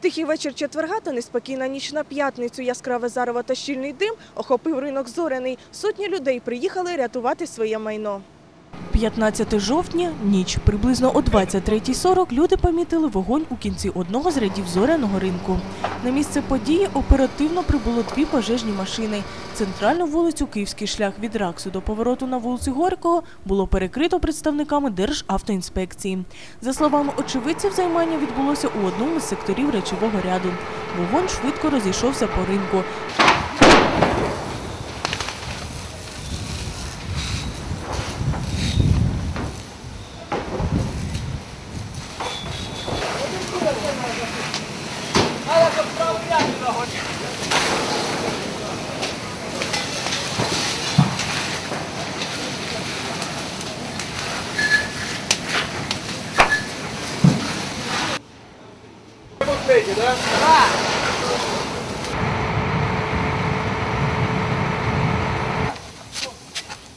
Тихий вечір четверга та неспокійна ніч на п'ятницю. Яскраве зарево та щільний дим охопив ринок Зоряний. Сотні людей приїхали рятувати своє майно. 15 жовтня, ніч. Приблизно о 23.40 люди помітили вогонь у кінці одного з рядів зоряного ринку. На місце події оперативно прибуло дві пожежні машини. Центральну вулицю Київський шлях від Раксу до повороту на вулицю Горького було перекрито представниками Державтоінспекції. За словами очевидців, займання відбулося у одному з секторів речового ряду. Вогонь швидко розійшовся по ринку.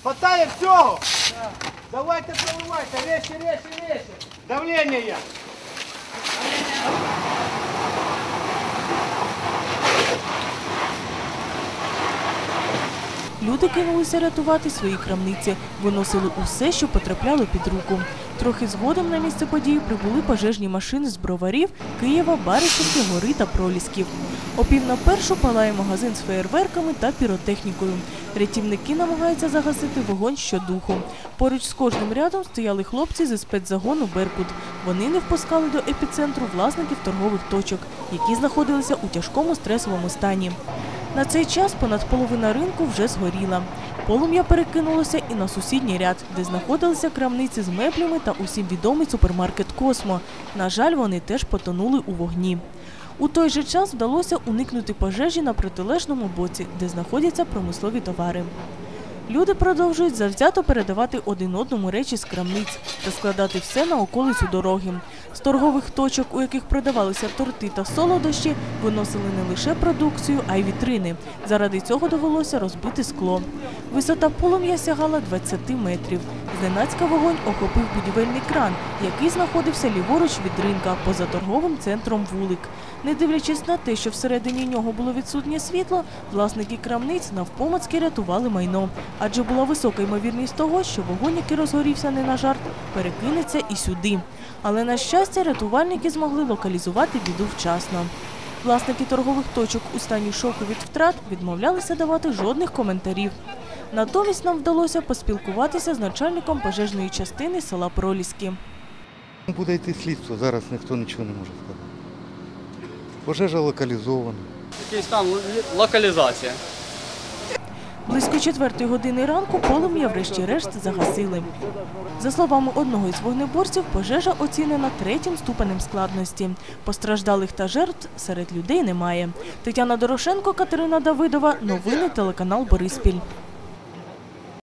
Хватає всього? Давайте проливайте, речі, речі, речі. Давлення є. Люди кинулися рятувати свої крамниці, виносили усе, що потрапляло під руку. Трохи згодом на місце події прибули пожежні машини з броварів, Києва, Баришівки, Гори та Пролісків. О пів на першу палає магазин з феєрверками та піротехнікою. Рятівники намагаються загасити вогонь щодуху. Поруч з кожним рядом стояли хлопці зі спецзагону Беркут. Вони не впускали до епіцентру власників торгових точок, які знаходилися у тяжкому стресовому стані. На цей час понад половина ринку вже згоріла. Полум'я перекинулося і на сусідній ряд, де знаходилися крамниці з меблями та усім відомий супермаркет Космо. На жаль, вони теж потонули у вогні. У той же час вдалося уникнути пожежі на протилежному боці, де знаходяться промислові товари. Люди продовжують завзято передавати один одному речі з крамниць та складати все на околицю дороги. З торгових точок, у яких продавалися торти та солодощі, виносили не лише продукцію, а й вітрини. Заради цього довелося розбити скло. Висота полум'я сягала 20 метрів. Зненацька вогонь охопив будівельний кран, який знаходився ліворуч від ринка, поза торговим центром вулик. Не дивлячись на те, що всередині нього було відсутнє світло, власники крамниць навпомацьки рятували майно. Адже була висока ймовірність того, що вогонь, який розгорівся не на жарт, перекинеться і сюди. Але, на щастя, рятувальники змогли локалізувати біду вчасно. Власники торгових точок у стані шоку від втрат відмовлялися давати жодних коментарів. Натомість нам вдалося поспілкуватися з начальником пожежної частини села Проліски. Буде йти слідство, зараз ніхто нічого не може сказати. Пожежа локалізована. Якийсь там локалізація. Близько четвертої години ранку полум'я врешті-решт загасили. За словами одного із вогнеборців, пожежа оцінена третім ступенем складності. Постраждалих та жертв серед людей немає. Тетяна Дорошенко, Катерина Давидова. Новини телеканал Бориспіль.